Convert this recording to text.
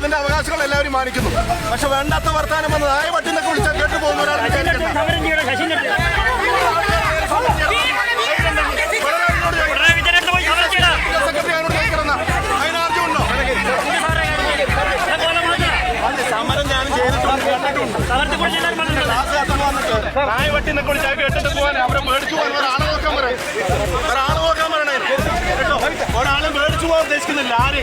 തീരുമാനിക്കുന്നു പക്ഷെ വേണ്ടാത്ത വർത്താനം വന്ന് നായ പട്ടിന്നൊക്കെ വിളിച്ചാൽ കേട്ടു പോകുന്ന ഒരാൾ. സമരം ഞാൻ ചെയ്തിട്ടുണ്ട് എല്ലാവരും നായ പട്ടിന്നൊക്കെ വിളിച്ചാൽ കേട്ടിട്ട് പോകാൻ അവരെ മേടിച്ചു പോകാൻ ഒരാളെ നോക്കാൻ പറയും ഒരാളെ നോക്കാൻ പറയണേ കേട്ടോ മേടിച്ചു പോകാൻ ഉദ്ദേശിക്കുന്നില്ല. ആര്?